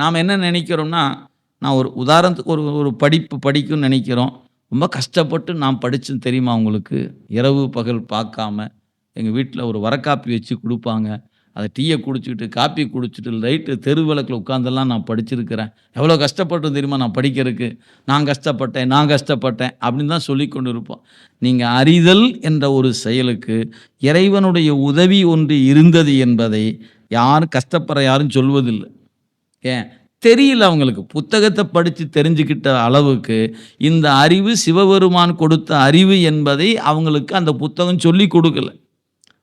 நாம் என்ன நினைக்கிறோம்னா நான் ஒரு உதாரணத்துக்கு ஒரு ஒரு படிப்பு படிக்கும்னு நினைக்கிறோம். ரொம்ப கஷ்டப்பட்டு நான் படித்தேன் தெரியுமா உங்களுக்கு? இரவு பகல் பார்க்காம எங்கள் வீட்டில் ஒரு வரக்காப்பி வச்சு கொடுப்பாங்க. அதை டீயை குடிச்சிக்கிட்டு காப்பி குடிச்சிட்டு லைட்டு தெரு விளக்கில் உட்காந்தெல்லாம் நான் படிச்சிருக்கிறேன். எவ்வளோ கஷ்டப்பட்டு தெரியுமா நான் படிக்கிறதுக்கு? நான் கஷ்டப்பட்டேன் நான் கஷ்டப்பட்டேன் அப்படின்னு தான் சொல்லி கொண்டு இருப்போம் நீங்கள் அறிதல் என்ற ஒரு செயலுக்கு இறைவனுடைய உதவி ஒன்று இருந்தது என்பதை யாரும் கஷ்டப்படுற யாரும் சொல்வதில்லை. ஏன்? தெரியல அவங்களுக்கு. புத்தகத்தை படித்து தெரிஞ்சுக்கிட்ட அளவுக்கு இந்த அறிவு சிவபெருமான் கொடுத்த அறிவு என்பதை அவங்களுக்கு அந்த புத்தகம் சொல்லி கொடுக்கல.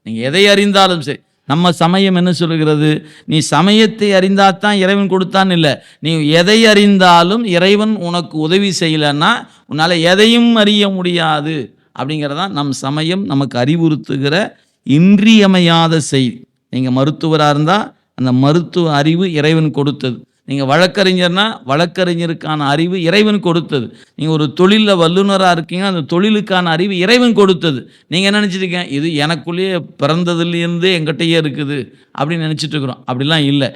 நீங்கள் எதை அறிந்தாலும் சரி. நம்ம சமயம் என்ன சொல்கிறது? நீ சமயத்தை அறிந்தாதான் இறைவன் கொடுத்தான் இல்லை. நீ எதை அறிந்தாலும் இறைவன் உனக்கு உதவி செய்யலைன்னா உன்னால் எதையும் அறிய முடியாது. அப்படிங்கிறதான் நம் சமயம் நமக்கு அறிவுறுத்துகிற இன்றியமையாத செய்தி. நீங்கள் மருத்துவராக இருந்தால் அந்த மருத்துவ அறிவு இறைவன் கொடுத்தது. நீங்கள் வழக்கறிஞர்னா வழக்கறிஞருக்கான அறிவு இறைவன் கொடுத்தது. நீங்கள் ஒரு தொழிலில் வல்லுநராக இருக்கீங்க அந்த தொழிலுக்கான அறிவு இறைவன் கொடுத்தது. நீங்கள் என்ன நினச்சிருக்கீங்க? இது எனக்குள்ளேயே பிறந்ததுலேருந்தே எங்கிட்டயே இருக்குது அப்படின்னு நினச்சிட்டு இருக்கிறோம் அப்படிலாம் இல்லை.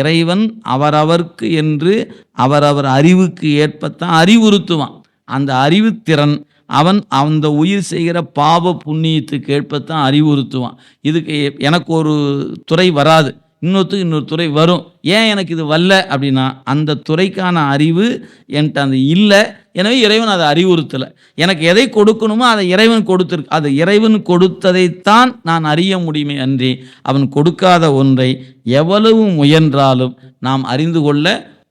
இறைவன் அவரவர்க்கு என்று அவரவர் அறிவுக்கு ஏற்பத்தான் அறிவுறுத்துவான். அந்த அறிவுத்திறன் அவன் அந்த உயிர் செய்கிற பாவ புண்ணியத்துக்கு ஏற்பத்தான் அறிவுறுத்துவான். இதுக்கு எனக்கு ஒரு துறை வராது. இன்னொருத்துக்கு இன்னொரு துறை வரும். ஏன் எனக்கு இது வரல அப்படின்னா அந்த துறைக்கான அறிவு என்கிட்ட அந்த இல்லை. எனவே இறைவன் அதை அறிவுறுத்தலை. எனக்கு எதை கொடுக்கணுமோ அதை இறைவன் கொடுத்துருக்கு. அதை இறைவன் கொடுத்ததைத்தான் நான் அறிய முடியுமே அன்றி அவன் கொடுக்காத ஒன்றை எவ்வளவு முயன்றாலும் நாம் அறிந்து கொள்ள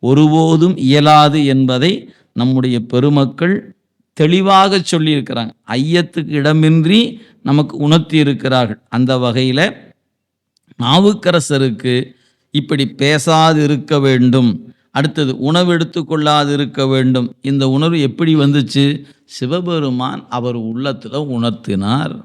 ஒருபோதும் இயலாது என்பதை நம்முடைய பெருமக்கள் தெளிவாக சொல்லியிருக்கிறாங்க. ஐயத்துக்கு இடமின்றி நமக்கு உணர்த்தி இருக்கிறார்கள் அந்த வகையில் நாவுக்கரசருக்கு இப்படி பேசாது இருக்க வேண்டும். அடுத்தது உணவு எடுத்துக்கொள்ளாது இருக்க வேண்டும். இந்த உணர்வு எப்படி வந்துச்சு? சிவபெருமான் அவர் உள்ளத்தில் உணர்த்தினார்.